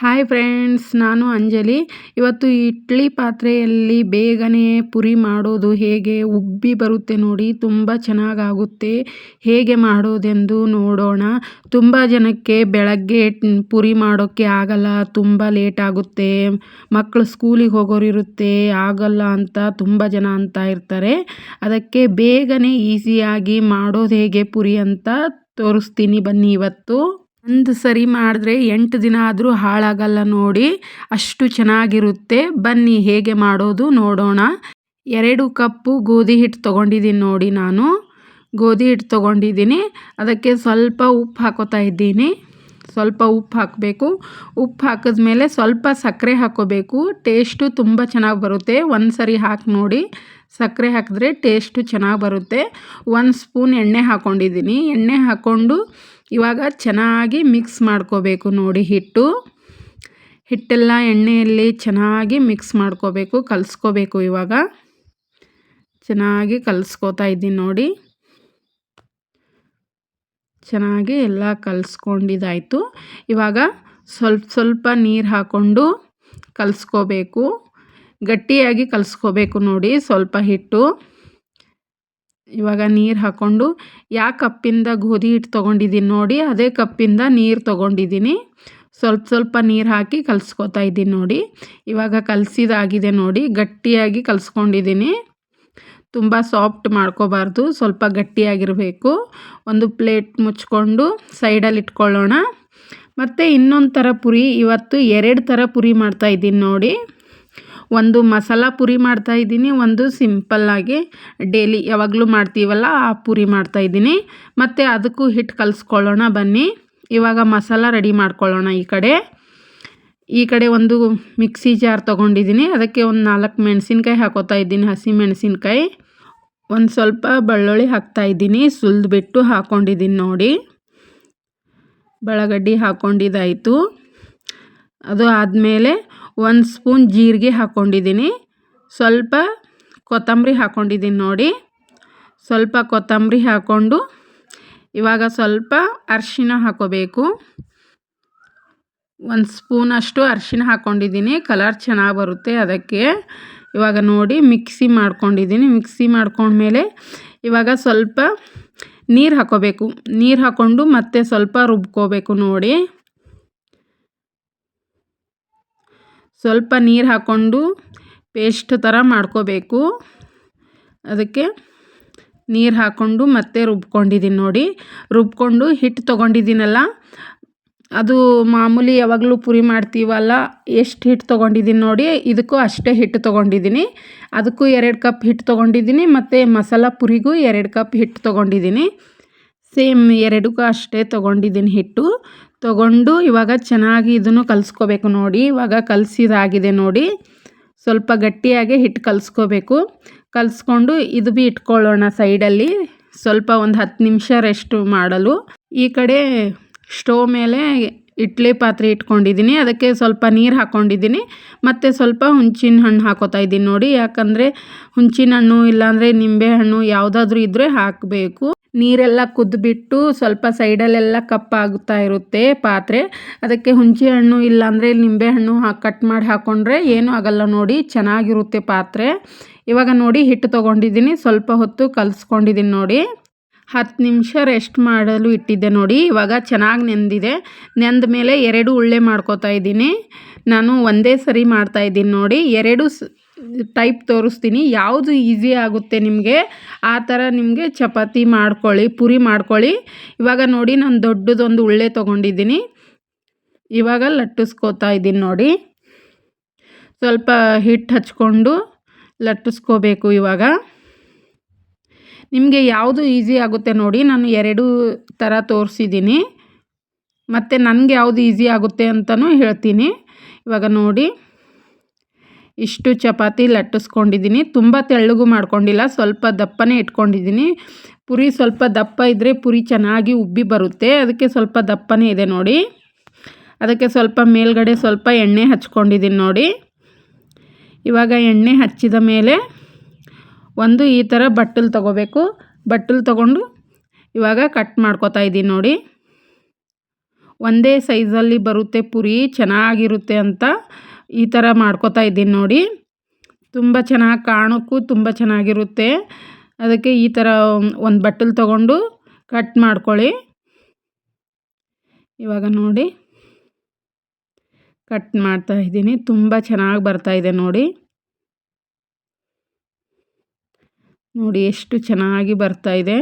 Hi friends ನಾನು ಅಂಜಲಿ. ಇವತ್ತು ಇಡ್ಲಿ ಪಾತ್ರೆಯಲ್ಲಿ ಬೇಗನೆ ಪುರಿ ಮಾಡೋದು ಹೇಗೆ ಉಬ್ಬಿ ಬರುತ್ತೆ ನೋಡಿ ತುಂಬ ಚೆನ್ನಾಗಾಗುತ್ತೆ. ಹೇಗೆ ಮಾಡೋದೆಂದು ನೋಡೋಣ. ತುಂಬ ಜನಕ್ಕೆ ಬೆಳಗ್ಗೆ ಪುರಿ ಮಾಡೋಕ್ಕೆ ಆಗಲ್ಲ, ತುಂಬ ಲೇಟ್ ಆಗುತ್ತೆ. ಮಕ್ಕಳು ಸ್ಕೂಲಿಗೆ ಹೋಗೋರಿರುತ್ತೆ, ಆಗಲ್ಲ ಅಂತ ತುಂಬ ಜನ ಅಂತ ಇರ್ತಾರೆ. ಅದಕ್ಕೆ ಬೇಗನೆ ಈಸಿಯಾಗಿ ಮಾಡೋದು ಹೇಗೆ ಪುರಿ ಅಂತ ತೋರಿಸ್ತೀನಿ ಬನ್ನಿ ಇವತ್ತು. ಒಂದು ಸರಿ ಮಾಡಿದ್ರೆ ಎಂಟು ದಿನ ಆದರೂ ಹಾಳಾಗಲ್ಲ ನೋಡಿ, ಅಷ್ಟು ಚೆನ್ನಾಗಿರುತ್ತೆ. ಬನ್ನಿ, ಹೇಗೆ ಮಾಡೋದು ನೋಡೋಣ. ಎರಡು ಕಪ್ಪು ಗೋಧಿ ಹಿಟ್ಟು ತೊಗೊಂಡಿದ್ದೀನಿ ನೋಡಿ ನಾನು. ಗೋಧಿ ಹಿಟ್ಟು ತೊಗೊಂಡಿದ್ದೀನಿ. ಅದಕ್ಕೆ ಸ್ವಲ್ಪ ಉಪ್ಪು ಹಾಕೋತಾ ಇದ್ದೀನಿ. ಸ್ವಲ್ಪ ಉಪ್ಪು ಹಾಕಬೇಕು. ಉಪ್ಪು ಹಾಕಿದ್ಮೇಲೆ ಸ್ವಲ್ಪ ಸಕ್ಕರೆ ಹಾಕೋಬೇಕು. ಟೇಸ್ಟು ತುಂಬ ಚೆನ್ನಾಗಿ ಬರುತ್ತೆ. ಒಂದು ಸರಿ ಹಾಕಿ ನೋಡಿ. ಸಕ್ಕರೆ ಹಾಕಿದ್ರೆ ಟೇಸ್ಟು ಚೆನ್ನಾಗಿ ಬರುತ್ತೆ. ಒಂದು ಸ್ಪೂನ್ ಎಣ್ಣೆ ಹಾಕ್ಕೊಂಡಿದ್ದೀನಿ ಎಣ್ಣೆ ಹಾಕ್ಕೊಂಡು ಇವಾಗ ಚೆನ್ನಾಗಿ ಮಿಕ್ಸ್ ಮಾಡ್ಕೋಬೇಕು ನೋಡಿ ಹಿಟ್ಟು. ಹಿಟ್ಟೆಲ್ಲ ಎಣ್ಣೆಯಲ್ಲಿ ಚೆನ್ನಾಗಿ ಮಿಕ್ಸ್ ಮಾಡ್ಕೋಬೇಕು, ಕಲಿಸ್ಕೋಬೇಕು ಇವಾಗ. ಚೆನ್ನಾಗಿ ಕಲಿಸ್ಕೋತಾ ಇದ್ದೀನಿ ನೋಡಿ. ಚೆನ್ನಾಗಿ ಎಲ್ಲ ಕಲಿಸ್ಕೊಂಡಿದ್ದಾಯಿತು. ಇವಾಗ ಸ್ವಲ್ಪ ಸ್ವಲ್ಪ ನೀರು ಹಾಕ್ಕೊಂಡು ಕಲಿಸ್ಕೋಬೇಕು. ಗಟ್ಟಿಯಾಗಿ ಕಲಿಸ್ಕೋಬೇಕು ನೋಡಿ ಸ್ವಲ್ಪ ಹಿಟ್ಟು. ಇವಾಗ ನೀರು ಹಾಕ್ಕೊಂಡು ಯಾವ ಕಪ್ಪಿಂದ ಗೋಧಿ ಹಿಟ್ಟು ತೊಗೊಂಡಿದ್ದೀನಿ ನೋಡಿ, ಅದೇ ಕಪ್ಪಿಂದ ನೀರು ತೊಗೊಂಡಿದ್ದೀನಿ ಸ್ವಲ್ಪ ಸ್ವಲ್ಪ ನೀರು ಹಾಕಿ ಕಲಿಸ್ಕೊತಾ ಇದ್ದೀನಿ ನೋಡಿ. ಇವಾಗ ಕಲಸಿದಾಗಿದೆ ನೋಡಿ, ಗಟ್ಟಿಯಾಗಿ ಕಲಿಸ್ಕೊಂಡಿದ್ದೀನಿ ತುಂಬ ಸಾಫ್ಟ್ ಮಾಡ್ಕೋಬಾರ್ದು, ಸ್ವಲ್ಪ ಗಟ್ಟಿಯಾಗಿರಬೇಕು. ಒಂದು ಪ್ಲೇಟ್ ಮುಚ್ಕೊಂಡು ಸೈಡಲ್ಲಿ ಇಟ್ಕೊಳ್ಳೋಣ. ಮತ್ತು ಇನ್ನೊಂದು ಥರ ಪುರಿ, ಇವತ್ತು ಎರಡು ಥರ ಪುರಿ ಮಾಡ್ತಾಯಿದ್ದೀನಿ ನೋಡಿ. ಒಂದು ಮಸಾಲ ಪುರಿ ಮಾಡ್ತಾಯಿದ್ದೀನಿ ಒಂದು ಸಿಂಪಲ್ಲಾಗಿ ಡೈಲಿ ಯಾವಾಗಲೂ ಮಾಡ್ತೀವಲ್ಲ ಆ ಪುರಿ ಮಾಡ್ತಾಯಿದ್ದೀನಿ ಮತ್ತು ಅದಕ್ಕೂ ಹಿಟ್ಟು ಕಲಿಸ್ಕೊಳ್ಳೋಣ ಬನ್ನಿ. ಇವಾಗ ಮಸಾಲ ರೆಡಿ ಮಾಡ್ಕೊಳ್ಳೋಣ ಈ ಕಡೆ. ಈ ಕಡೆ ಒಂದು ಮಿಕ್ಸಿ ಜಾರ್ ತೊಗೊಂಡಿದ್ದೀನಿ. ಅದಕ್ಕೆ ಒಂದು ನಾಲ್ಕು ಮೆಣಸಿನ್ಕಾಯಿ ಹಾಕೋತಾ ಇದ್ದೀನಿ, ಹಸಿ ಮೆಣಸಿನ್ಕಾಯಿ. ಒಂದು ಸ್ವಲ್ಪ ಬೆಳ್ಳುಳ್ಳಿ ಹಾಕ್ತಾಯಿದ್ದೀನಿ ಸುಲಿದ್ಬಿಟ್ಟು ಹಾಕ್ಕೊಂಡಿದ್ದೀನಿ ನೋಡಿ. ಬೆಳಗಡ್ಡಿ ಹಾಕ್ಕೊಂಡಿದ್ದಾಯಿತು ಅದು ಆದಮೇಲೆ ಒಂದು ಸ್ಪೂನ್ ಜೀರಿಗೆ ಹಾಕ್ಕೊಂಡಿದ್ದೀನಿ ಸ್ವಲ್ಪ ಕೊತ್ತಂಬರಿ ಹಾಕ್ಕೊಂಡಿದ್ದೀನಿ ನೋಡಿ. ಸ್ವಲ್ಪ ಕೊತ್ತಂಬರಿ ಹಾಕ್ಕೊಂಡು ಇವಾಗ ಸ್ವಲ್ಪ ಅರಿಶಿನ ಹಾಕೋಬೇಕು. ಒಂದು ಸ್ಪೂನಷ್ಟು ಅರಿಶಿನ ಹಾಕ್ಕೊಂಡಿದ್ದೀನಿ ಕಲರ್ ಚೆನ್ನಾಗಿ ಬರುತ್ತೆ ಅದಕ್ಕೆ. ಇವಾಗ ನೋಡಿ ಮಿಕ್ಸಿ ಮಾಡ್ಕೊಂಡಿದ್ದೀನಿ. ಮಿಕ್ಸಿ ಮಾಡ್ಕೊಂಡ್ಮೇಲೆ ಇವಾಗ ಸ್ವಲ್ಪ ನೀರು ಹಾಕೋಬೇಕು. ನೀರು ಹಾಕ್ಕೊಂಡು ಮತ್ತೆ ಸ್ವಲ್ಪ ರುಬ್ಕೋಬೇಕು ನೋಡಿ. ಸ್ವಲ್ಪ ನೀರು ಹಾಕ್ಕೊಂಡು ಪೇಸ್ಟ್ ಥರ ಮಾಡ್ಕೋಬೇಕು. ಅದಕ್ಕೆ ನೀರು ಹಾಕ್ಕೊಂಡು ಮತ್ತೆ ರುಬ್ಕೊಂಡಿದ್ದೀನಿ ನೋಡಿ. ರುಬ್ಕೊಂಡು ಹಿಟ್ಟು ತೊಗೊಂಡಿದ್ದೀನಲ್ಲ ಅದು ಮಾಮೂಲಿ ಯಾವಾಗಲೂ ಪುರಿ ಮಾಡ್ತೀವಲ್ಲ, ಎಷ್ಟು ಹಿಟ್ಟು ತೊಗೊಂಡಿದ್ದೀನಿ ನೋಡಿ, ಇದಕ್ಕೂ ಅಷ್ಟೇ ಹಿಟ್ಟು ತೊಗೊಂಡಿದ್ದೀನಿ ಅದಕ್ಕೂ ಎರಡು ಕಪ್ ಹಿಟ್ಟು ತೊಗೊಂಡಿದ್ದೀನಿ ಮತ್ತು ಮಸಾಲ ಪುರಿಗೂ ಎರಡು ಕಪ್ ಹಿಟ್ಟು ತೊಗೊಂಡಿದ್ದೀನಿ ಸೇಮ್ ಎರಡಕ್ಕೂ ಅಷ್ಟೇ ತೊಗೊಂಡಿದ್ದೀನಿ ಹಿಟ್ಟು. ತೊಗೊಂಡು ಇವಾಗ ಚೆನ್ನಾಗಿ ಇದನ್ನು ಕಲಿಸ್ಕೋಬೇಕು ನೋಡಿ. ಇವಾಗ ಕಲಸಿದಾಗಿದೆ ನೋಡಿ. ಸ್ವಲ್ಪ ಗಟ್ಟಿಯಾಗಿ ಹಿಟ್ಟು ಕಲಿಸ್ಕೋಬೇಕು. ಕಲಿಸ್ಕೊಂಡು ಇದು ಭೀ ಇಟ್ಕೊಳ್ಳೋಣ ಸೈಡಲ್ಲಿ. ಸ್ವಲ್ಪ ಒಂದು ಹತ್ತು ನಿಮಿಷ ರೆಸ್ಟ್ ಮಾಡಲು. ಈ ಕಡೆ ಸ್ಟೋವ್ ಮೇಲೆ ಇಡ್ಲಿ ಪಾತ್ರೆ ಇಟ್ಕೊಂಡಿದ್ದೀನಿ. ಅದಕ್ಕೆ ಸ್ವಲ್ಪ ನೀರು ಹಾಕ್ಕೊಂಡಿದ್ದೀನಿ ಮತ್ತು ಸ್ವಲ್ಪ ಹುಂಚಿನ ಹಣ್ಣು ಹಾಕೋತಾ ಇದ್ದೀನಿ ನೋಡಿ. ಯಾಕಂದರೆ ಹುಂಚಿನ ಹಣ್ಣು ಇಲ್ಲಾಂದರೆ ನಿಂಬೆ ಹಣ್ಣು ಯಾವುದಾದ್ರೂ ಇದ್ದರೆ ಹಾಕಬೇಕು. ನೀರೆಲ್ಲ ಕುದ್ದುಬಿಟ್ಟು ಸ್ವಲ್ಪ ಸೈಡಲ್ಲೆಲ್ಲ ಕಪ್ಪಾಗುತ್ತಾ ಇರುತ್ತೆ ಪಾತ್ರೆ. ಅದಕ್ಕೆ ಹುಣಸೆ ಹಣ್ಣು ಇಲ್ಲಾಂದರೆ ನಿಂಬೆಹಣ್ಣು ಕಟ್ ಮಾಡಿ ಹಾಕ್ಕೊಂಡ್ರೆ ಏನೂ ಆಗಲ್ಲ ನೋಡಿ, ಚೆನ್ನಾಗಿರುತ್ತೆ ಪಾತ್ರೆ. ಇವಾಗ ನೋಡಿ, ಹಿಟ್ಟು ತೊಗೊಂಡಿದ್ದೀನಿ, ಸ್ವಲ್ಪ ಹೊತ್ತು ಕಲಿಸ್ಕೊಂಡಿದ್ದೀನಿ ನೋಡಿ. ಹತ್ತು ನಿಮಿಷ ರೆಸ್ಟ್ ಮಾಡಲು ಇಟ್ಟಿದ್ದೆ ನೋಡಿ, ಇವಾಗ ಚೆನ್ನಾಗಿ ನೆಂದಿದೆ. ನೆಂದ ಮೇಲೆ ಎರಡು ಉಳ್ಳೆ ಮಾಡ್ಕೋತಾ ಇದ್ದೀನಿ. ನಾನು ಒಂದೇ ಸರಿ ಮಾಡ್ತಾಯಿದ್ದೀನಿ ನೋಡಿ. ಎರಡು ಟೈಪ್ ತೋರಿಸ್ತೀನಿ. ಯಾವುದು ಈಸಿ ಆಗುತ್ತೆ ನಿಮಗೆ, ಆ ಥರ ನಿಮಗೆ ಚಪಾತಿ ಮಾಡ್ಕೊಳ್ಳಿ, ಪುರಿ ಮಾಡ್ಕೊಳ್ಳಿ. ಇವಾಗ ನೋಡಿ, ನಾನು ದೊಡ್ಡದೊಂದು ಉಳ್ಳೆ ತೊಗೊಂಡಿದ್ದೀನಿ. ಇವಾಗ ಲಟ್ಟಿಸ್ಕೋತಾ ಇದ್ದೀನಿ ನೋಡಿ. ಸ್ವಲ್ಪ ಹಿಟ್ಟು ಹಚ್ಕೊಂಡು ಲಟ್ಟಿಸ್ಕೋಬೇಕು ಇವಾಗ. ನಿಮಗೆ ಯಾವುದು ಈಸಿ ಆಗುತ್ತೆ ನೋಡಿ, ನಾನು ಎರಡು ಥರ ತೋರಿಸಿದ್ದೀನಿ. ಮತ್ತು ನನಗೆ ಯಾವುದು ಈಸಿ ಆಗುತ್ತೆ ಅಂತಲೂ ಹೇಳ್ತೀನಿ. ಇವಾಗ ನೋಡಿ. ಇಷ್ಟು ಚಪಾತಿ ಲಟ್ಟಿಸ್ಕೊಂಡಿದ್ದೀನಿ. ತುಂಬ ತೆಳ್ಳಗೂ ಮಾಡ್ಕೊಂಡಿಲ್ಲ. ಸ್ವಲ್ಪ ದಪ್ಪನೇ ಇಟ್ಕೊಂಡಿದ್ದೀನಿ. ಪುರಿ ಸ್ವಲ್ಪ ದಪ್ಪ ಇದ್ದರೆ ಪುರಿ ಚೆನ್ನಾಗಿ ಉಬ್ಬಿ ಬರುತ್ತೆ. ಅದಕ್ಕೆ ಸ್ವಲ್ಪ ದಪ್ಪನೇ ಇದೆ ನೋಡಿ. ಅದಕ್ಕೆ ಸ್ವಲ್ಪ ಮೇಲ್ಗಡೆ ಸ್ವಲ್ಪ ಎಣ್ಣೆ ಹಚ್ಕೊಂಡಿದ್ದೀನಿ ನೋಡಿ. ಇವಾಗ ಎಣ್ಣೆ ಹಚ್ಚಿದ ಮೇಲೆ ಒಂದು ಈ ಥರ ಬಟ್ಟಲು ತೊಗೋಬೇಕು. ಬಟ್ಟಲು ತೊಗೊಂಡು ಇವಾಗ ಕಟ್ ಮಾಡ್ಕೋತಾ ಇದ್ದೀನಿ ನೋಡಿ. ಒಂದೇ ಸೈಜಲ್ಲಿ ಬರುತ್ತೆ ಪುರಿ, ಚೆನ್ನಾಗಿರುತ್ತೆ ಅಂತ ಈ ಥರ ಮಾಡ್ಕೋತಾ ಇದ್ದೀನಿ ನೋಡಿ. ತುಂಬ ಚೆನ್ನಾಗಿ ಕಾಣೋಕ್ಕೂ ತುಂಬ ಚೆನ್ನಾಗಿರುತ್ತೆ. ಅದಕ್ಕೆ ಈ ಥರ ಒಂದು ಬಟ್ಟಲು ತಗೊಂಡು ಕಟ್ ಮಾಡ್ಕೊಳ್ಳಿ. ಇವಾಗ ನೋಡಿ. ಕಟ್ ಮಾಡ್ತಾ ಇದ್ದೀನಿ. ತುಂಬ ಚೆನ್ನಾಗಿ ಬರ್ತಾ ಇದೆ ನೋಡಿ. ನೋಡಿ ಎಷ್ಟು ಚೆನ್ನಾಗಿ ಬರ್ತಾ ಇದೆ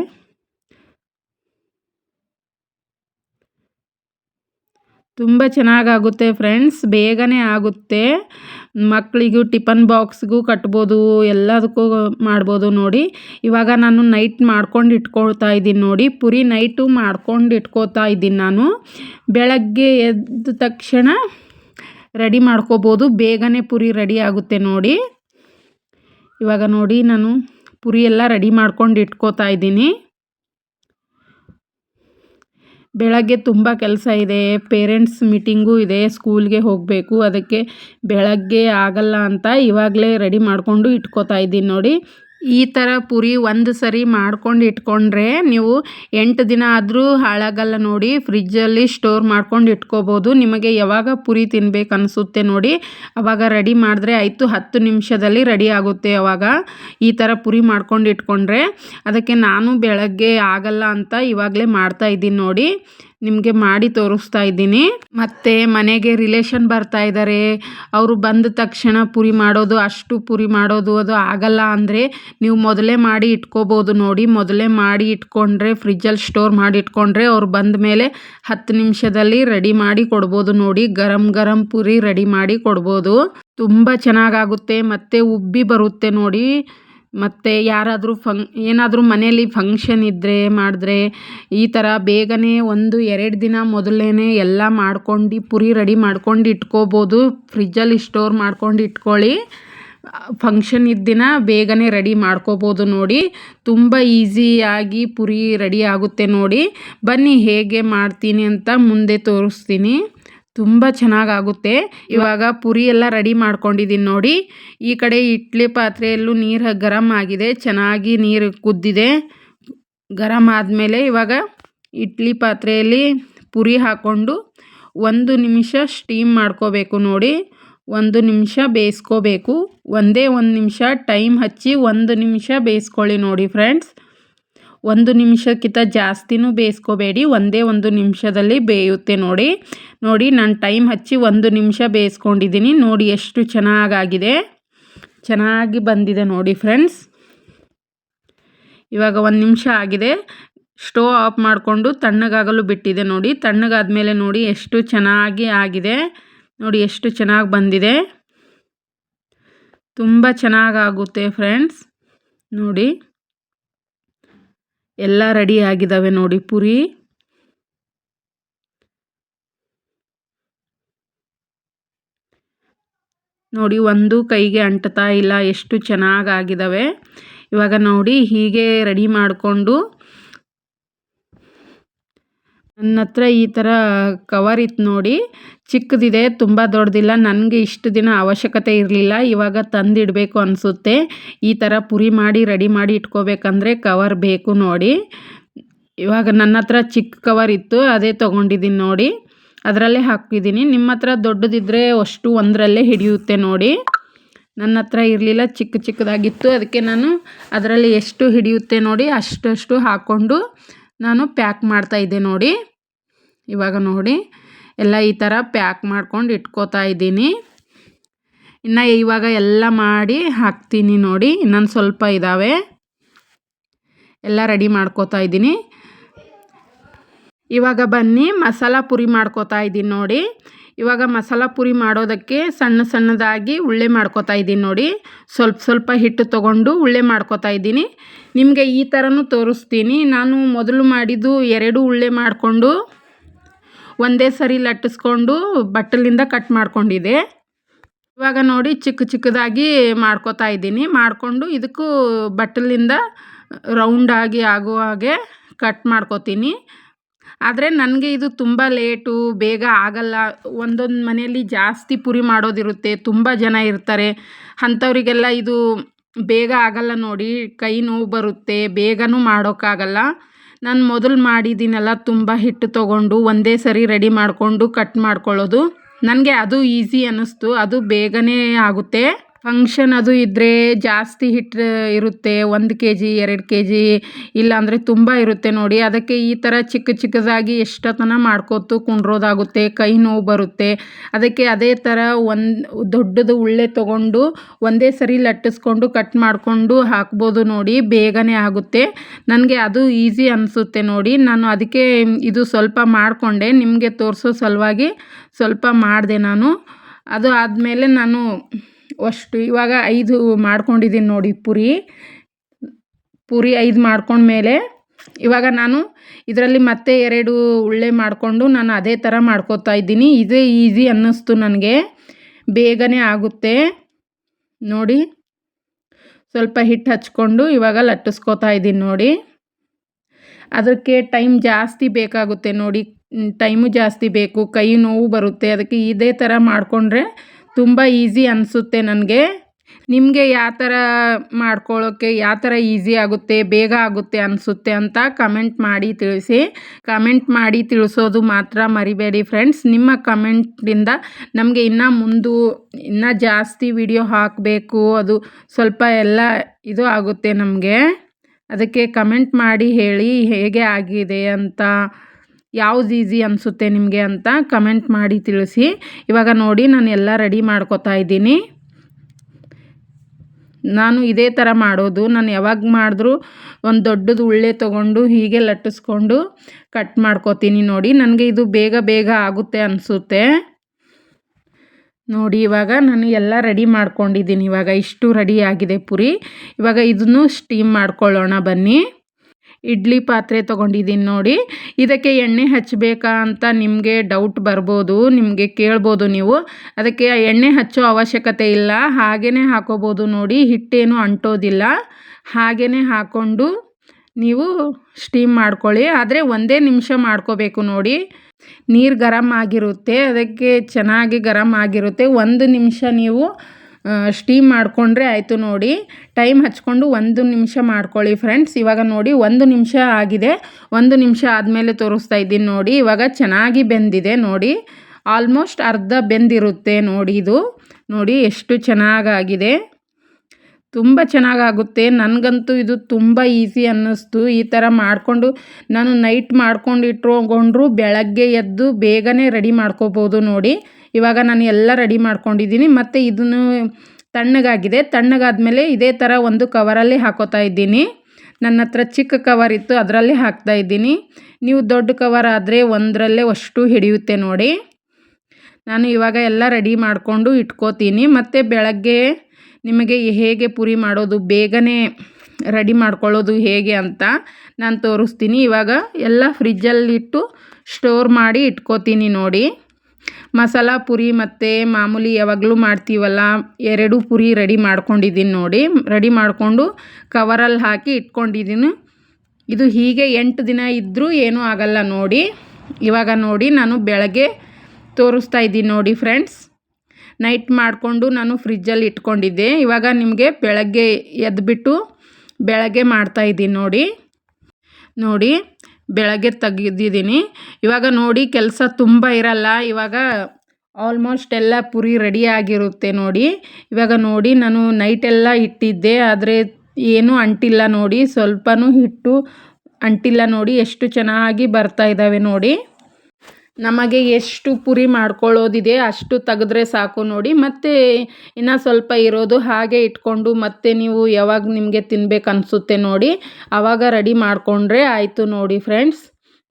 ತುಂಬ ಚೆನ್ನಾಗಾಗುತ್ತೆ ಫ್ರೆಂಡ್ಸ್, ಬೇಗನೆ ಆಗುತ್ತೆ. ಮಕ್ಕಳಿಗೂ ಟಿಫನ್ ಬಾಕ್ಸ್ಗೂ ಕಟ್ಬೋದು, ಎಲ್ಲದಕ್ಕೂ ಮಾಡ್ಬೋದು ನೋಡಿ. ಇವಾಗ ನಾನು ನೈಟ್ ಮಾಡ್ಕೊಂಡು ಇಟ್ಕೊಳ್ತಾ ಇದ್ದೀನಿ ನೋಡಿ. ಪುರಿ ನೈಟು ಮಾಡ್ಕೊಂಡು ಇಟ್ಕೋತಾ ಇದ್ದೀನಿ ನಾನು. ಬೆಳಗ್ಗೆ ಎದ್ದ ತಕ್ಷಣ ರೆಡಿ ಮಾಡ್ಕೋಬೋದು. ಬೇಗನೆ ಪುರಿ ರೆಡಿ ಆಗುತ್ತೆ ನೋಡಿ. ಇವಾಗ ನೋಡಿ ನಾನು ಪುರಿ ಎಲ್ಲ ರೆಡಿ ಮಾಡ್ಕೊಂಡು ಇಟ್ಕೋತಾ ಇದ್ದೀನಿ. ಬೆಳಗ್ಗೆ ತುಂಬ ಕೆಲಸ ಇದೆ ಪೇರೆಂಟ್ಸ್ ಮೀಟಿಂಗು ಇದೆ ಸ್ಕೂಲ್ಗೆ ಹೋಗಬೇಕು, ಅದಕ್ಕೆ ಬೆಳಗ್ಗೆ ಆಗಲ್ಲ ಅಂತ ಇವಾಗಲೇ ರೆಡಿ ಮಾಡಿಕೊಂಡು ಇಟ್ಕೋತಾ ಇದ್ದೀನಿ ನೋಡಿ. ಈ ಥರ ಪುರಿ ಒಂದು ಸರಿ ಮಾಡ್ಕೊಂಡು ಇಟ್ಕೊಂಡ್ರೆ ನೀವು ಎಂಟು ದಿನ ಆದರೂ ಹಾಳಾಗಲ್ಲ ನೋಡಿ. ಫ್ರಿಜ್ಜಲ್ಲಿ ಸ್ಟೋರ್ ಮಾಡ್ಕೊಂಡು ಇಟ್ಕೋಬೋದು. ನಿಮಗೆ ಯಾವಾಗ ಪುರಿ ತಿನ್ಬೇಕು ಅನಿಸುತ್ತೆ ನೋಡಿ. ಅವಾಗ ರೆಡಿ ಮಾಡಿದ್ರೆ ಆಯಿತು, ಹತ್ತು ನಿಮಿಷದಲ್ಲಿ ರೆಡಿ ಆಗುತ್ತೆ ಅವಾಗ. ಈ ಥರ ಪುರಿ ಮಾಡ್ಕೊಂಡು ಇಟ್ಕೊಂಡ್ರೆ. ಅದಕ್ಕೆ ನಾನು ಬೆಳಗ್ಗೆ ಆಗಲ್ಲ ಅಂತ ಇವಾಗಲೇ ಮಾಡ್ತಾ ಇದ್ದೀನಿ ನೋಡಿ. ನಿಮಗೆ ಮಾಡಿ ತೋರಿಸ್ತಾ ಇದ್ದೀನಿ. ಮತ್ತು ಮನೆಗೆ ರಿಲೇಷನ್ ಬರ್ತಾ ಇದ್ದಾರೆ ಅವರು ಬಂದ ತಕ್ಷಣ ಪುರಿ ಮಾಡೋದು, ಅಷ್ಟು ಪುರಿ ಮಾಡೋದು ಅದು ಆಗಲ್ಲ ಅಂದರೆ ನೀವು ಮೊದಲೇ ಮಾಡಿ ಇಟ್ಕೋಬೋದು ನೋಡಿ. ಮೊದಲೇ ಮಾಡಿ ಇಟ್ಕೊಂಡ್ರೆ ಫ್ರಿಜ್ಜಲ್ಲಿ ಸ್ಟೋರ್ ಮಾಡಿ ಇಟ್ಕೊಂಡ್ರೆ ಅವ್ರು ಬಂದ ಮೇಲೆ ಹತ್ತು ನಿಮಿಷದಲ್ಲಿ ರೆಡಿ ಮಾಡಿ ಕೊಡ್ಬೋದು ನೋಡಿ. ಗರಂ ಗರಂ ಪುರಿ ರೆಡಿ ಮಾಡಿ ಕೊಡ್ಬೋದು. ತುಂಬ ಚೆನ್ನಾಗಾಗುತ್ತೆ. ಮತ್ತು ಉಬ್ಬಿ ಬರುತ್ತೆ ನೋಡಿ. ಮತ್ತು ಯಾರಾದರೂ ಫಂಗ್, ಏನಾದರೂ ಮನೆಯಲ್ಲಿ ಫಂಕ್ಷನ್ ಇದ್ದರೆ ಮಾಡಿದ್ರೆ ಈ ಥರ ಬೇಗನೆ ಒಂದು ಎರಡು ದಿನ ಮೊದಲೇ ಎಲ್ಲ ಮಾಡ್ಕೊಂಡು, ಪುರಿ ರೆಡಿ ಮಾಡ್ಕೊಂಡು ಇಟ್ಕೋಬೋದು. ಫ್ರಿಜ್ಜಲ್ಲಿ ಸ್ಟೋರ್ ಮಾಡ್ಕೊಂಡು ಇಟ್ಕೊಳ್ಳಿ. ಫಂಕ್ಷನ್ ಇದ್ದ ದಿನ ಬೇಗನೆ ರೆಡಿ ಮಾಡ್ಕೋಬೋದು ನೋಡಿ. ತುಂಬ ಈಸಿಯಾಗಿ ಪುರಿ ರೆಡಿ ಆಗುತ್ತೆ ನೋಡಿ. ಬನ್ನಿ ಹೇಗೆ ಮಾಡ್ತೀನಿ ಅಂತ ಮುಂದೆ ತೋರಿಸ್ತೀನಿ. ತುಂಬ ಚೆನ್ನಾಗಾಗುತ್ತೆ. ಇವಾಗ ಪುರಿ ಎಲ್ಲ ರೆಡಿ ಮಾಡ್ಕೊಂಡಿದ್ದೀನಿ ನೋಡಿ. ಈ ಕಡೆ ಇಡ್ಲಿ ಪಾತ್ರೆಯಲ್ಲೂ ನೀರು ಗರಮ್ ಆಗಿದೆ. ಚೆನ್ನಾಗಿ ನೀರು ಕುದ್ದಿದೆ. ಗರಮ್ ಆದಮೇಲೆ ಇವಾಗ ಇಡ್ಲಿ ಪಾತ್ರೆಯಲ್ಲಿ ಪುರಿ ಹಾಕ್ಕೊಂಡು ಒಂದು ನಿಮಿಷ ಸ್ಟೀಮ್ ಮಾಡ್ಕೋಬೇಕು ನೋಡಿ. ಒಂದು ನಿಮಿಷ ಬೇಯಿಸ್ಕೋಬೇಕು. ಒಂದೇ ಒಂದು ನಿಮಿಷ ಟೈಮ್ ಹಚ್ಚಿ ಒಂದು ನಿಮಿಷ ಬೇಯಿಸ್ಕೊಳ್ಳಿ ನೋಡಿ ಫ್ರೆಂಡ್ಸ್ ಒಂದು ನಿಮಿಷಕ್ಕಿಂತ ಜಾಸ್ತಿನೂ ಬೇಯಿಸ್ಕೋಬೇಡಿ. ಒಂದೇ ಒಂದು ನಿಮಿಷದಲ್ಲಿ ಬೇಯುತ್ತೆ ನೋಡಿ. ನೋಡಿ, ನಾನು ಟೈಮ್ ಹಚ್ಚಿ ಒಂದು ನಿಮಿಷ ಬೇಯಿಸ್ಕೊಂಡಿದ್ದೀನಿ. ನೋಡಿ ಎಷ್ಟು ಚೆನ್ನಾಗಾಗಿದೆ. ಚೆನ್ನಾಗಿ ಬಂದಿದೆ ನೋಡಿ ಫ್ರೆಂಡ್ಸ್. ಇವಾಗ ಒಂದು ನಿಮಿಷ ಆಗಿದೆ. ಸ್ಟೋವ್ ಆಫ್ ಮಾಡಿಕೊಂಡು ತಣ್ಣಗಾಗಲು ಬಿಟ್ಟಿದೆ ನೋಡಿ. ತಣ್ಣಗಾದ್ಮೇಲೆ ನೋಡಿ ಎಷ್ಟು ಚೆನ್ನಾಗಿ ಆಗಿದೆ. ನೋಡಿ ಎಷ್ಟು ಚೆನ್ನಾಗಿ ಬಂದಿದೆ. ತುಂಬ ಚೆನ್ನಾಗಾಗುತ್ತೆ ಫ್ರೆಂಡ್ಸ್. ನೋಡಿ. ಎಲ್ಲ ರೆಡಿ ಆಗಿದ್ದಾವೆ ನೋಡಿ ಪುರಿ. ನೋಡಿ ಒಂದು ಕೈಗೆ ಅಂಟ್ತಾ ಇಲ್ಲ, ಎಷ್ಟು ಚೆನ್ನಾಗಾಗಿದ್ದಾವೆ ಇವಾಗ ನೋಡಿ ಹೀಗೆ ರೆಡಿ ಮಾಡಿಕೊಂಡು ನನ್ನ ಹತ್ರ ಈ ಥರ ಕವರ್ ಇತ್ತು ನೋಡಿ, ಚಿಕ್ಕದಿದೆ, ತುಂಬ ದೊಡ್ಡದಿಲ್ಲ ನನಗೆ ಇಷ್ಟು ದಿನ ಅವಶ್ಯಕತೆ ಇರಲಿಲ್ಲ, ಇವಾಗ ತಂದಿಡಬೇಕು ಅನಿಸುತ್ತೆ. ಈ ಥರ ಪುರಿ ಮಾಡಿ, ರೆಡಿ ಮಾಡಿ ಇಟ್ಕೋಬೇಕಂದ್ರೆ ಕವರ್ ಬೇಕು ನೋಡಿ. ಇವಾಗ ನನ್ನ ಹತ್ರ ಚಿಕ್ಕ ಕವರ್ ಇತ್ತು, ಅದೇ ತೊಗೊಂಡಿದ್ದೀನಿ ನೋಡಿ. ಅದರಲ್ಲೇ ಹಾಕಿದ್ದೀನಿ ನಿಮ್ಮ ಹತ್ರ ದೊಡ್ಡದಿದ್ದರೆ ಅಷ್ಟು ಒಂದರಲ್ಲೇ ಹಿಡಿಯುತ್ತೆ ನೋಡಿ. ನನ್ನ ಹತ್ರ ಇರಲಿಲ್ಲ, ಚಿಕ್ಕ ಚಿಕ್ಕದಾಗಿತ್ತು. ಅದಕ್ಕೆ ನಾನು ಅದರಲ್ಲಿ ಎಷ್ಟು ಹಿಡಿಯುತ್ತೆ ನೋಡಿ, ಅಷ್ಟಷ್ಟು ಹಾಕ್ಕೊಂಡು ನಾನು ಪ್ಯಾಕ್ ಮಾಡ್ತಾಯಿದ್ದೆ ನೋಡಿ. ಇವಾಗ ನೋಡಿ, ಎಲ್ಲ ಈ ಥರ ಪ್ಯಾಕ್ ಮಾಡ್ಕೊಂಡು ಇಟ್ಕೋತಾ ಇದ್ದೀನಿ. ಇನ್ನು ಇವಾಗ ಎಲ್ಲ ಮಾಡಿ ಹಾಕ್ತೀನಿ ನೋಡಿ, ಇನ್ನೊಂದು ಸ್ವಲ್ಪ ಇದ್ದಾವೆ ಎಲ್ಲ ರೆಡಿ ಮಾಡ್ಕೋತಾ ಇದ್ದೀನಿ. ಇವಾಗ ಬನ್ನಿ, ಮಸಾಲ ಪುರಿ ಮಾಡ್ಕೋತಾ ಇದ್ದೀನಿ ನೋಡಿ. ಇವಾಗ ಮಸಾಲ ಪುರಿ ಮಾಡೋದಕ್ಕೆ ಸಣ್ಣ ಸಣ್ಣದಾಗಿ ಉಳ್ಳೆ ಮಾಡ್ಕೋತಾ ಇದ್ದೀನಿ ನೋಡಿ. ಸ್ವಲ್ಪ ಸ್ವಲ್ಪ ಹಿಟ್ಟು ತೊಗೊಂಡು ಉಳ್ಳೆ ಮಾಡ್ಕೋತಾ ಇದ್ದೀನಿ. ನಿಮಗೆ ಈ ಥರನೂ ತೋರಿಸ್ತೀನಿ. ನಾನು ಮೊದಲು ಮಾಡಿದ್ದು ಎರಡು ಉಳ್ಳೆ ಮಾಡಿಕೊಂಡು ಒಂದೇ ಸರಿ ಲಟ್ಟಿಸ್ಕೊಂಡು ಬಟ್ಟಲಿಂದ ಕಟ್ ಮಾಡ್ಕೊಂಡಿದ್ದೆ. ಇವಾಗ ನೋಡಿ ಚಿಕ್ಕ ಚಿಕ್ಕದಾಗಿ ಮಾಡ್ಕೋತಾ ಇದ್ದೀನಿ. ಮಾಡಿಕೊಂಡು ಇದಕ್ಕೂ ಬಟ್ಟಲಿಂದ ರೌಂಡಾಗಿ ಆಗುವ ಹಾಗೆ ಕಟ್ ಮಾಡ್ಕೋತೀನಿ. ಆದರೆ ನನಗೆ ಇದು ತುಂಬ ಲೇಟು, ಬೇಗ ಆಗಲ್ಲ. ಒಂದೊಂದು ಮನೆಯಲ್ಲಿ ಜಾಸ್ತಿ ಪುರಿ ಮಾಡೋದಿರುತ್ತೆ, ತುಂಬ ಜನ ಇರ್ತಾರೆ. ಅಂಥವರಿಗೆಲ್ಲ ಇದು ಬೇಗ ಆಗಲ್ಲ ನೋಡಿ, ಕೈ ನೋವು ಬರುತ್ತೆ, ಬೇಗನೂ ಮಾಡೋಕ್ಕಾಗಲ್ಲ. ನಾನು ಮೊದಲು ಮಾಡಿದ್ದೀನಲ್ಲ ತುಂಬ ಹಿಟ್ಟು ತೊಗೊಂಡು, ಒಂದೇ ಸರಿ ರೆಡಿ ಮಾಡಿಕೊಂಡು ಕಟ್ ಮಾಡ್ಕೊಳ್ಳೋದು. ನನಗೆ ಅದು ಈಸಿ ಅನ್ನಿಸ್ತು ಅದು ಬೇಗನೆ ಆಗುತ್ತೆ. ಫಂಕ್ಷನ್ ಅದು ಇದ್ದರೆ ಜಾಸ್ತಿ ಹಿಟ್ಟು ಇರುತ್ತೆ. ಒಂದು ಕೆ ಜಿ ಎರಡು ಕೆ ಜಿ ಇಲ್ಲಾಂದರೆ ತುಂಬ ಇರುತ್ತೆ ನೋಡಿ. ಅದಕ್ಕೆ ಈ ಥರ ಚಿಕ್ಕ ಚಿಕ್ಕದಾಗಿ ಎಷ್ಟೊತ್ತನ ಮಾಡ್ಕೋತು ಕುಂಡ್ರೋದಾಗುತ್ತೆ, ಕೈ ನೋವು ಬರುತ್ತೆ. ಅದಕ್ಕೆ ಅದೇ ಥರ ಒಂದು ದೊಡ್ಡದು ಉಳ್ಳೆ ತೊಗೊಂಡು ಒಂದೇ ಸರಿ ಲಟ್ಟಿಸ್ಕೊಂಡು ಕಟ್ ಮಾಡಿಕೊಂಡು ಹಾಕ್ಬೋದು ನೋಡಿ. ಬೇಗನೆ ಆಗುತ್ತೆ. ನನಗೆ ಅದು ಈಸಿ ಅನಿಸುತ್ತೆ ನೋಡಿ. ನಾನು ಅದಕ್ಕೆ ಇದು ಸ್ವಲ್ಪ ಮಾಡಿಕೊಂಡೆ. ನಿಮಗೆ ತೋರಿಸೋ ಸಲುವಾಗಿ ಸ್ವಲ್ಪ ಮಾಡಿದೆ ನಾನು. ಅದು ಆದಮೇಲೆ ನಾನು ಅಷ್ಟು ಇವಾಗ ಐದು ಮಾಡ್ಕೊಂಡಿದ್ದೀನಿ ನೋಡಿ ಪುರಿ. ಪುರಿ ಐದು ಮಾಡ್ಕೊಂಡ್ಮೇಲೆ ಇವಾಗ ನಾನು ಇದರಲ್ಲಿ ಮತ್ತೆ ಎರಡು ಉಳ್ಳೆ ಮಾಡಿಕೊಂಡು ನಾನು ಅದೇ ಥರ ಮಾಡ್ಕೋತಾ ಇದ್ದೀನಿ. ಇದೇ ಈಸಿ ಅನ್ನಿಸ್ತು ನನಗೆ. ಬೇಗನೆ ಆಗುತ್ತೆ. ನೋಡಿ. ಸ್ವಲ್ಪ ಹಿಟ್ಟು ಹಚ್ಕೊಂಡು ಇವಾಗ ಲಟ್ಟಿಸ್ಕೋತಾ ಇದ್ದೀನಿ ನೋಡಿ. ಅದಕ್ಕೆ ಟೈಮ್ ಜಾಸ್ತಿ ಬೇಕಾಗುತ್ತೆ ನೋಡಿ. ಟೈಮು ಜಾಸ್ತಿ ಬೇಕು. ಕೈ ನೋವು ಬರುತ್ತೆ. ಅದಕ್ಕೆ ಇದೇ ಥರ ಮಾಡಿಕೊಂಡ್ರೆ ತುಂಬ ಈಸಿ ಅನಿಸುತ್ತೆ ನನಗೆ. ನಿಮಗೆ ಯಾವ ಥರ ಮಾಡ್ಕೊಳ್ಳೋಕ್ಕೆ ಯಾವ ಥರ ಈಸಿ ಆಗುತ್ತೆ, ಬೇಗ ಆಗುತ್ತೆ ಅನಿಸುತ್ತೆ ಅಂತ ಕಮೆಂಟ್ ಮಾಡಿ ತಿಳಿಸಿ. ಕಮೆಂಟ್ ಮಾಡಿ ತಿಳಿಸೋದು ಮಾತ್ರ ಮರಿಬೇಡಿ ಫ್ರೆಂಡ್ಸ್ ನಿಮ್ಮ ಕಮೆಂಟಿಂದ ನಮಗೆ ಇನ್ನೂ ಮುಂದೆ ಇನ್ನೂ ಜಾಸ್ತಿ ವಿಡಿಯೋ ಹಾಕಬೇಕು. ಅದು ಸ್ವಲ್ಪ ಎಲ್ಲ ಇದು ಆಗುತ್ತೆ ನಮಗೆ. ಅದಕ್ಕೆ ಕಮೆಂಟ್ ಮಾಡಿ ಹೇಳಿ ಹೇಗೆ ಆಗಿದೆ ಅಂತ. ಯಾವ್ದು ಈಸಿ ಅನಿಸುತ್ತೆ ನಿಮಗೆ ಅಂತ ಕಮೆಂಟ್ ಮಾಡಿ ತಿಳಿಸಿ. ಇವಾಗ ನೋಡಿ ನಾನು ಎಲ್ಲ ರೆಡಿ ಮಾಡ್ಕೋತಾ ಇದ್ದೀನಿ. ನಾನು ಇದೇ ಥರ ಮಾಡೋದು. ನಾನು ಯಾವಾಗ ಮಾಡಿದ್ರೂ ಒಂದು ದೊಡ್ಡದು ಉಳ್ಳೆ ತೊಗೊಂಡು ಹೀಗೆ ಲಟ್ಟಿಸ್ಕೊಂಡು ಕಟ್ ಮಾಡ್ಕೋತೀನಿ ನೋಡಿ. ನನಗೆ ಇದು ಬೇಗ ಬೇಗ ಆಗುತ್ತೆ ಅನಿಸುತ್ತೆ. ನೋಡಿ ಇವಾಗ ನಾನು ಎಲ್ಲ ರೆಡಿ ಮಾಡ್ಕೊಂಡಿದ್ದೀನಿ. ಇವಾಗ ಇಷ್ಟು ರೆಡಿ ಆಗಿದೆ ಪುರಿ. ಇವಾಗ ಇದನ್ನು ಸ್ಟೀಮ್ ಮಾಡ್ಕೊಳ್ಳೋಣ ಬನ್ನಿ. ಇಡ್ಲಿ ಪಾತ್ರೆ ತೊಗೊಂಡಿದ್ದೀನಿ ನೋಡಿ. ಇದಕ್ಕೆ ಎಣ್ಣೆ ಹಚ್ಚಬೇಕಾ ಅಂತ ನಿಮಗೆ ಡೌಟ್ ಬರ್ಬೋದು, ನಿಮಗೆ ಕೇಳ್ಬೋದು ನೀವು. ಅದಕ್ಕೆ ಎಣ್ಣೆ ಹಚ್ಚೋ ಅವಶ್ಯಕತೆ ಇಲ್ಲ. ಹಾಗೇ ಹಾಕೋಬೋದು ನೋಡಿ. ಹಿಟ್ಟೇನು ಅಂಟೋದಿಲ್ಲ. ಹಾಗೇ ಹಾಕ್ಕೊಂಡು ನೀವು ಸ್ಟೀಮ್ ಮಾಡ್ಕೊಳ್ಳಿ. ಆದರೆ ಒಂದೇ ನಿಮಿಷ ಮಾಡ್ಕೋಬೇಕು ನೋಡಿ. ನೀರು ಗರಮ್ ಆಗಿರುತ್ತೆ. ಅದಕ್ಕೆ ಚೆನ್ನಾಗಿ ಗರಮ್ ಆಗಿರುತ್ತೆ. ಒಂದು ನಿಮಿಷ ನೀವು ಸ್ಟೀಮ್ ಮಾಡಿಕೊಂಡ್ರೆ ಆಯಿತು ನೋಡಿ. ಟೈಮ್ ಹಚ್ಕೊಂಡು ಒಂದು ನಿಮಿಷ ಮಾಡ್ಕೊಳ್ಳಿ ಫ್ರೆಂಡ್ಸ್ ಇವಾಗ ನೋಡಿ, ಒಂದು ನಿಮಿಷ ಆಗಿದೆ. ಒಂದು ನಿಮಿಷ ಆದಮೇಲೆ ತೋರಿಸ್ತಾ ಇದ್ದೀನಿ ನೋಡಿ. ಇವಾಗ ಚೆನ್ನಾಗಿ ಬೆಂದಿದೆ ನೋಡಿ. ಆಲ್ಮೋಸ್ಟ್ ಅರ್ಧ ಬೆಂದಿರುತ್ತೆ ನೋಡಿ ಇದು. ನೋಡಿ ಎಷ್ಟು ಚೆನ್ನಾಗಾಗಿದೆ. ತುಂಬ ಚೆನ್ನಾಗಾಗುತ್ತೆ. ನನಗಂತೂ ಇದು ತುಂಬ ಈಸಿ ಅನ್ನಿಸ್ತು. ಈ ಥರ ಮಾಡಿಕೊಂಡು ನಾನು ನೈಟ್ ಮಾಡ್ಕೊಂಡು ಇಟ್ಕೊಂಡ್ರು ಬೆಳಗ್ಗೆ ಎದ್ದು ಬೇಗನೆ ರೆಡಿ ಮಾಡ್ಕೋಬೋದು ನೋಡಿ. ಇವಾಗ ನಾನು ಎಲ್ಲ ರೆಡಿ ಮಾಡ್ಕೊಂಡಿದ್ದೀನಿ. ಮತ್ತು ಇದನ್ನು ತಣ್ಣಗಾಗಿದೆ. ತಣ್ಣಗಾದ್ಮೇಲೆ ಇದೇ ಥರ ಒಂದು ಕವರಲ್ಲಿ ಹಾಕೋತಾ ಇದ್ದೀನಿ. ನನ್ನ ಹತ್ರ ಚಿಕ್ಕ ಕವರ್ ಇತ್ತು, ಅದರಲ್ಲಿ ಹಾಕ್ತಾ ಇದ್ದೀನಿ. ನೀವು ದೊಡ್ಡ ಕವರ್ ಆದರೆ ಒಂದರಲ್ಲೇ ಅಷ್ಟು ಹಿಡಿಯುತ್ತೆ ನೋಡಿ. ನಾನು ಇವಾಗ ಎಲ್ಲ ರೆಡಿ ಮಾಡಿಕೊಂಡು ಇಟ್ಕೋತೀನಿ. ಮತ್ತು ಬೆಳಗ್ಗೆ ನಿಮಗೆ ಹೇಗೆ ಪುರಿ ಮಾಡೋದು, ಬೇಗನೆ ರೆಡಿ ಮಾಡ್ಕೊಳ್ಳೋದು ಹೇಗೆ ಅಂತ ನಾನು ತೋರಿಸ್ತೀನಿ. ಇವಾಗ ಎಲ್ಲ ಫ್ರಿಜ್ಜಲ್ಲಿಟ್ಟು ಸ್ಟೋರ್ ಮಾಡಿ ಇಟ್ಕೋತೀನಿ ನೋಡಿ. ಮಸಾಲ ಪುರಿ ಮತ್ತು ಮಾಮೂಲಿ ಯಾವಾಗಲೂ ಮಾಡ್ತೀವಲ್ಲ, ಎರಡು ಪುರಿ ರೆಡಿ ಮಾಡ್ಕೊಂಡಿದ್ದೀನಿ ನೋಡಿ. ರೆಡಿ ಮಾಡಿಕೊಂಡು ಕವರಲ್ಲಿ ಹಾಕಿ ಇಟ್ಕೊಂಡಿದ್ದೀನಿ ಇದು ಹೀಗೆ ಎಂಟು ದಿನ ಇದ್ದರೂ ಏನೂ ಆಗಲ್ಲ ನೋಡಿ. ಇವಾಗ ನೋಡಿ ನಾನು ಬೆಳಗ್ಗೆ ತೋರಿಸ್ತಾ ಇದ್ದೀನಿ ನೋಡಿ ಫ್ರೆಂಡ್ಸ್. ನೈಟ್ ಮಾಡಿಕೊಂಡು ನಾನು ಫ್ರಿಜ್ಜಲ್ಲಿ ಇಟ್ಕೊಂಡಿದ್ದೆ. ಇವಾಗ ನಿಮಗೆ ಬೆಳಗ್ಗೆ ಎದ್ದುಬಿಟ್ಟು ಬೆಳಗ್ಗೆ ಮಾಡ್ತಾಯಿದ್ದೀನಿ ನೋಡಿ. ನೋಡಿ. ಬೆಳಗ್ಗೆ ತೆಗೆದಿದ್ದೀನಿ. ಇವಾಗ ನೋಡಿ ಕೆಲಸ ತುಂಬ ಇರಲ್ಲ. ಇವಾಗ ಆಲ್ಮೋಸ್ಟ್ ಎಲ್ಲ ಪುರಿ ರೆಡಿ ಆಗಿರುತ್ತೆ ನೋಡಿ. ಇವಾಗ ನೋಡಿ ನಾನು ನೈಟೆಲ್ಲ ಇಟ್ಟಿದ್ದೆ. ಆದರೆ ಏನೂ ಅಂಟಿಲ್ಲ ನೋಡಿ. ಸ್ವಲ್ಪನೂ ಹಿಟ್ಟು ಅಂಟಿಲ್ಲ ನೋಡಿ. ಎಷ್ಟು ಚೆನ್ನಾಗಿ ಬರ್ತಾ ಇದ್ದಾವೆ ನೋಡಿ. ನಮಗೆ ಎಷ್ಟು ಪುರಿ ಮಾಡ್ಕೊಳ್ಳೋದಿದೆ ಅಷ್ಟು ತೆಗೆದ್ರೆ ಸಾಕು ನೋಡಿ. ಮತ್ತು ಇನ್ನು ಸ್ವಲ್ಪ ಇರೋದು ಹಾಗೆ ಇಟ್ಕೊಂಡು ಮತ್ತೆ ನೀವು ಯಾವಾಗ ನಿಮಗೆ ತಿನ್ಬೇಕು ಅನಿಸುತ್ತೆ ನೋಡಿ. ಆವಾಗ ರೆಡಿ ಮಾಡಿಕೊಂಡ್ರೆ ಆಯಿತು ನೋಡಿ ಫ್ರೆಂಡ್ಸ್.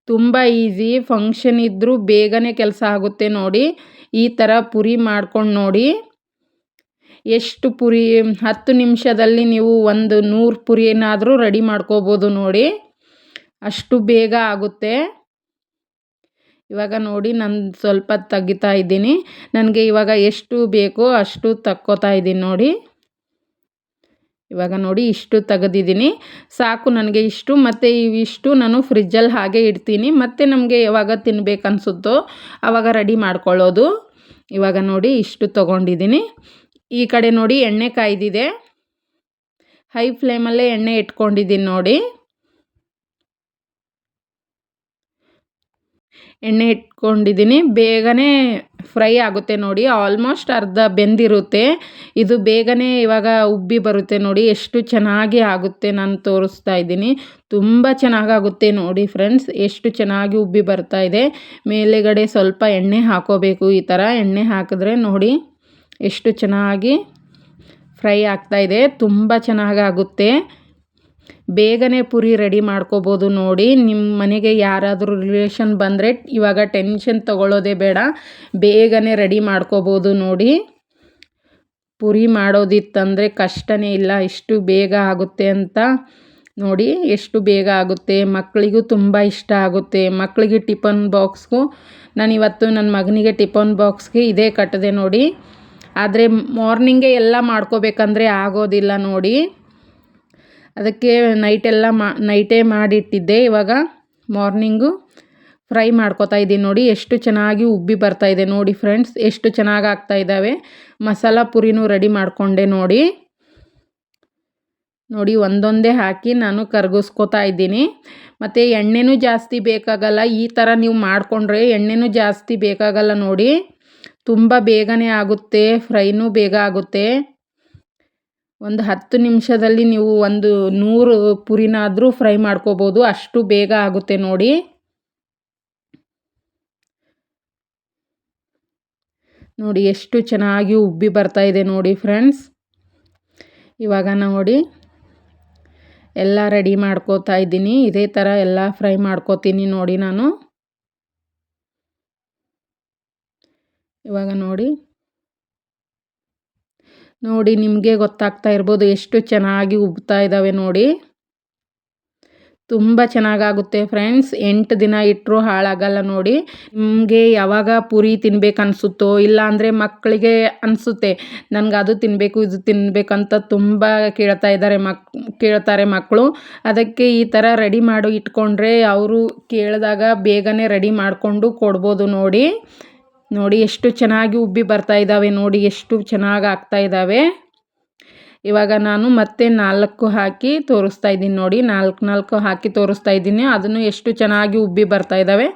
ತುಂಬ ಈಸಿ ಫಂಕ್ಷನ್ ಇದ್ದರೂ ಬೇಗನೆ ಕೆಲಸ ಆಗುತ್ತೆ ನೋಡಿ. ಈ ಥರ ಪುರಿ ಮಾಡ್ಕೊಂಡು ನೋಡಿ. ಎಷ್ಟು ಪುರಿ, ಹತ್ತು ನಿಮಿಷದಲ್ಲಿ ನೀವು ಒಂದು ನೂರು ಪುರಿನಾದರೂ ರೆಡಿ ಮಾಡ್ಕೋಬೋದು ನೋಡಿ. ಅಷ್ಟು ಬೇಗ ಆಗುತ್ತೆ. ಇವಾಗ ನೋಡಿ ನಾನು ಸ್ವಲ್ಪ ತೆಗಿತಾ ಇದ್ದೀನಿ. ನನಗೆ ಇವಾಗ ಎಷ್ಟು ಬೇಕೋ ಅಷ್ಟು ತಕ್ಕೋತಾ ಇದ್ದೀನಿ ನೋಡಿ. ಇವಾಗ ನೋಡಿ ಇಷ್ಟು ತೆಗೆದಿದ್ದೀನಿ. ಸಾಕು ನನಗೆ ಇಷ್ಟು, ಮತ್ತು ಇವಿಷ್ಟು ನಾನು ಫ್ರಿಜ್ಜಲ್ಲಿ ಹಾಗೆ ಇಡ್ತೀನಿ. ಮತ್ತು ನಮಗೆ ಯಾವಾಗ ತಿನ್ಬೇಕು ಅನಿಸುತ್ತೋ ಆವಾಗ ರೆಡಿ ಮಾಡ್ಕೊಳ್ಳೋದು. ಇವಾಗ ನೋಡಿ ಇಷ್ಟು ತೊಗೊಂಡಿದ್ದೀನಿ. ಈ ಕಡೆ ನೋಡಿ ಎಣ್ಣೆ ಕಾಯ್ದಿದೆ. ಹೈ ಫ್ಲೇಮಲ್ಲೇ ಎಣ್ಣೆ ಇಟ್ಕೊಂಡಿದ್ದೀನಿ ನೋಡಿ. ಎಣ್ಣೆ ಇಟ್ಕೊಂಡಿದ್ದೀನಿ. ಬೇಗನೆ ಫ್ರೈ ಆಗುತ್ತೆ ನೋಡಿ. ಆಲ್ಮೋಸ್ಟ್ ಅರ್ಧ ಬೆಂದಿರುತ್ತೆ. ಇದು ಬೇಗನೆ ಇವಾಗ ಉಬ್ಬಿ ಬರುತ್ತೆ ನೋಡಿ. ಎಷ್ಟು ಚೆನ್ನಾಗಿ ಆಗುತ್ತೆ ನಾನು ತೋರಿಸ್ತಾ ಇದ್ದೀನಿ. ತುಂಬ ಚೆನ್ನಾಗಾಗುತ್ತೆ ನೋಡಿ ಫ್ರೆಂಡ್ಸ್. ಎಷ್ಟು ಚೆನ್ನಾಗಿ ಉಬ್ಬಿ ಬರ್ತಾ ಇದೆ. ಮೇಲೆಗಡೆ ಸ್ವಲ್ಪ ಎಣ್ಣೆ ಹಾಕೋಬೇಕು ಈ ಥರ. ಎಣ್ಣೆ ಹಾಕಿದ್ರೆ ನೋಡಿ ಎಷ್ಟು ಚೆನ್ನಾಗಿ ಫ್ರೈ ಆಗ್ತಾ ಇದೆ. ತುಂಬ ಚೆನ್ನಾಗಾಗುತ್ತೆ. ಬೇಗನೆ ಪುರಿ ರೆಡಿ ಮಾಡ್ಕೋಬೋದು ನೋಡಿ. ನಿಮ್ಮ ಮನೆಗೆ ಯಾರಾದರೂ ರಿಲೇಷನ್ ಬಂದರೆ ಇವಾಗ ಟೆನ್ಷನ್ ತೊಗೊಳ್ಳೋದೇ ಬೇಡ. ಬೇಗನೆ ರೆಡಿ ಮಾಡ್ಕೋಬೋದು ನೋಡಿ. ಪುರಿ ಮಾಡೋದಿತ್ತಂದರೆ ಕಷ್ಟನೇ ಇಲ್ಲ. ಇಷ್ಟು ಬೇಗ ಆಗುತ್ತೆ ಅಂತ ನೋಡಿ. ಎಷ್ಟು ಬೇಗ ಆಗುತ್ತೆ. ಮಕ್ಕಳಿಗೂ ತುಂಬ ಇಷ್ಟ ಆಗುತ್ತೆ. ಮಕ್ಕಳಿಗೆ ಟಿಫನ್ ಬಾಕ್ಸ್ಗೂ, ನಾನು ಇವತ್ತು ನನ್ನ ಮಗನಿಗೆ ಟಿಫನ್ ಬಾಕ್ಸ್ಗೆ ಇದೇ ಕಟ್ಟಿದೆ ನೋಡಿ. ಆದರೆ ಮಾರ್ನಿಂಗೇ ಎಲ್ಲ ಮಾಡ್ಕೋಬೇಕಂದ್ರೆ ಆಗೋದಿಲ್ಲ ನೋಡಿ. ಅದಕ್ಕೆ ನೈಟೆಲ್ಲ ಮಾ ನೈಟೇ ಮಾಡಿಟ್ಟಿದ್ದೆ. ಇವಾಗ ಮಾರ್ನಿಂಗು ಫ್ರೈ ಮಾಡ್ಕೊತಾ ಇದ್ದೀನಿ ನೋಡಿ, ಎಷ್ಟು ಚೆನ್ನಾಗಿ ಉಬ್ಬಿ ಬರ್ತಾ ಇದೆ ನೋಡಿ ಫ್ರೆಂಡ್ಸ್ ಎಷ್ಟು ಚೆನ್ನಾಗಿ ಆಗ್ತಾ ಇದ್ದಾವೆ. ಮಸಾಲ ಪುರಿನೂ ರೆಡಿ ಮಾಡಿಕೊಂಡೆ ನೋಡಿ. ನೋಡಿ, ಒಂದೊಂದೇ ಹಾಕಿ ನಾನು ಕರಗಿಸ್ಕೋತಾ ಇದ್ದೀನಿ. ಮತ್ತು ಎಣ್ಣೆನೂ ಜಾಸ್ತಿ ಬೇಕಾಗಲ್ಲ, ಈ ಥರ ನೀವು ಮಾಡಿಕೊಂಡ್ರೆ ಎಣ್ಣೆನೂ ಜಾಸ್ತಿ ಬೇಕಾಗಲ್ಲ ನೋಡಿ. ತುಂಬ ಬೇಗನೆ ಆಗುತ್ತೆ ಫ್ರೈನೂ ಬೇಗ ಆಗುತ್ತೆ. ಒಂದು ಹತ್ತು ನಿಮಿಷದಲ್ಲಿ ನೀವು ಒಂದು ನೂರು ಪುರಿನಾದರೂ ಫ್ರೈ ಮಾಡ್ಕೋಬೋದು. ಅಷ್ಟು ಬೇಗ ಆಗುತ್ತೆ ನೋಡಿ. ನೋಡಿ ಎಷ್ಟು ಚೆನ್ನಾಗಿ ಉಬ್ಬಿ ಬರ್ತಾ ಇದೆ ನೋಡಿ ಫ್ರೆಂಡ್ಸ್. ಇವಾಗ ನೋಡಿ ಎಲ್ಲ ರೆಡಿ ಮಾಡ್ಕೋತಾ ಇದ್ದೀನಿ. ಇದೇ ಥರ ಎಲ್ಲ ಫ್ರೈ ಮಾಡ್ಕೋತೀನಿ ನೋಡಿ ನಾನು. ಇವಾಗ ನೋಡಿ ನೋಡಿ, ನಿಮಗೆ ಗೊತ್ತಾಗ್ತಾ ಇರ್ಬೋದು ಎಷ್ಟು ಚೆನ್ನಾಗಿ ಉಬ್ತಾ ಇದ್ದಾವೆ ನೋಡಿ. ತುಂಬ ಚೆನ್ನಾಗಾಗುತ್ತೆ ಫ್ರೆಂಡ್ಸ್. ಎಂಟು ದಿನ ಇಟ್ಟರೂ ಹಾಳಾಗಲ್ಲ ನೋಡಿ. ನಿಮಗೆ ಯಾವಾಗ ಪೂರಿ ತಿನ್ಬೇಕು ಅನಿಸುತ್ತೋ, ಇಲ್ಲ ಅಂದರೆ ಮಕ್ಕಳಿಗೆ ಅನಿಸುತ್ತೆ, ನನಗೆ ಅದು ತಿನ್ನಬೇಕು ಇದು ತಿನ್ನಬೇಕಂತ ತುಂಬ ಕೇಳ್ತಾ ಇದ್ದಾರೆ ಮಕ್, ಕೇಳ್ತಾರೆ ಮಕ್ಕಳು ಅದಕ್ಕೆ ಈ ಥರ ರೆಡಿ ಮಾಡಿ ಇಟ್ಕೊಂಡ್ರೆ ಅವರು ಕೇಳಿದಾಗ ಬೇಗನೆ ರೆಡಿ ಮಾಡಿಕೊಂಡು ಕೊಡ್ಬೋದು ನೋಡಿ. ನೋಡಿ ಎಷ್ಟು ಚೆನ್ನಾಗಿ ಉಬ್ಬಿ ಬರ್ತಾ ಇದ್ದಾವೆ, ನೋಡಿ ಎಷ್ಟು ಚೆನ್ನಾಗಿ ಆಗ್ತಾ ಇದ್ದಾವೆ. ಇವಾಗ ನಾನು ಮತ್ತೆ ನಾಲ್ಕು ಹಾಕಿ ತೋರಿಸ್ತಾ ಇದ್ದೀನಿ ನೋಡಿ, ನಾಲ್ಕು ನಾಲ್ಕು ಹಾಕಿ ತೋರಿಸ್ತಾ ಇದ್ದೀನಿ. ಅದನ್ನು ಎಷ್ಟು ಚೆನ್ನಾಗಿ ಉಬ್ಬಿ ಬರ್ತಾ ಇದ್ದಾವೆ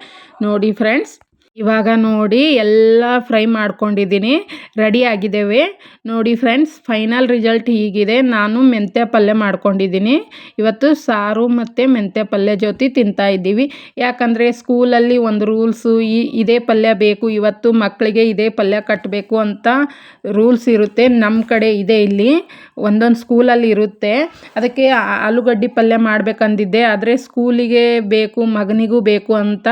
ನೋಡಿ ಫ್ರೆಂಡ್ಸ್. ಇವಾಗ ನೋಡಿ ಎಲ್ಲ ಫ್ರೈ ಮಾಡ್ಕೊಂಡಿದ್ದೀನಿ, ರೆಡಿ ಆಗಿದ್ದೇವೆ. ನೋಡಿ ಫ್ರೆಂಡ್ಸ್, ಫೈನಲ್ ರಿಸಲ್ಟ್ ಹೀಗಿದೆ. ನಾನು ಮೆಂತ್ಯ ಪಲ್ಯ ಮಾಡ್ಕೊಂಡಿದ್ದೀನಿ. ಇವತ್ತು ಸಾರು ಮತ್ತು ಮೆಂತ್ಯ ಪಲ್ಯ ಜೊತೆ ತಿಂತಾ ಇದ್ದೀವಿ. ಯಾಕಂದರೆ ಸ್ಕೂಲಲ್ಲಿ ಒಂದು ರೂಲ್ಸು, ಈ ಇದೇ ಪಲ್ಯ ಬೇಕು, ಇವತ್ತು ಮಕ್ಕಳಿಗೆ ಇದೇ ಪಲ್ಯ ಕಟ್ಟಬೇಕು ಅಂತ ರೂಲ್ಸ್ ಇರುತ್ತೆ. ನಮ್ಮ ಕಡೆ ಇದೆ ಇಲ್ಲಿ. ಒಂದೊಂದು ಸ್ಕೂಲಲ್ಲಿ ಇರುತ್ತೆ. ಅದಕ್ಕೆ ಆಲೂಗಡ್ಡೆ ಪಲ್ಯ ಮಾಡಬೇಕಂದಿದ್ದೆ. ಆದರೆ ಸ್ಕೂಲಿಗೆ ಬೇಕು, ಮಗನಿಗೂ ಬೇಕು ಅಂತ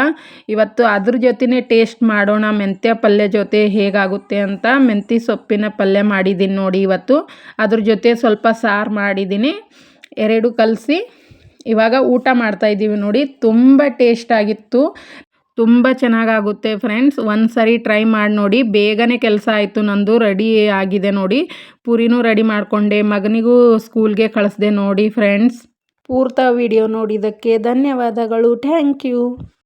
ಇವತ್ತು ಅದ್ರ ಜೊತೆನೇ ಟೇಸ್ಟ್ ಮಾಡೋಣ. ಮೆಂತ್ಯ ಪಲ್ಯ ಜೊತೆ ಹೇಗಾಗುತ್ತೆ ಅಂತ ಮೆಂತಿ ಸೊಪ್ಪಿನ ಪಲ್ಯ ಮಾಡಿದ್ದೀನಿ ನೋಡಿ ಇವತ್ತು. ಅದ್ರ ಜೊತೆ ಸ್ವಲ್ಪ ಸಾರು ಮಾಡಿದ್ದೀನಿ. ಎರಡು ಕಲಸಿ ಇವಾಗ ಊಟ ಮಾಡ್ತಾಯಿದ್ದೀವಿ ನೋಡಿ. ತುಂಬ ಟೇಸ್ಟ್ ಆಗಿತ್ತು. ತುಂಬ ಚೆನ್ನಾಗಾಗುತ್ತೆ ಫ್ರೆಂಡ್ಸ್ ಒಂದು ಸರಿ ಟ್ರೈ ಮಾಡಿ ನೋಡಿ. ಬೇಗನೆ ಕೆಲಸ ಆಯಿತು ನಂದು. ರೆಡಿ ಆಗಿದೆ ನೋಡಿ. ಪೂರಿನೂ ರೆಡಿ ಮಾಡಿಕೊಂಡೆ. ಮಗನಿಗೂ ಸ್ಕೂಲ್ಗೆ ಕಳಿಸ್ದೆ ನೋಡಿ ಫ್ರೆಂಡ್ಸ್ ಪೂರ್ತ ವಿಡಿಯೋ ನೋಡಿದ್ದಕ್ಕೆ ಧನ್ಯವಾದಗಳು. Thank you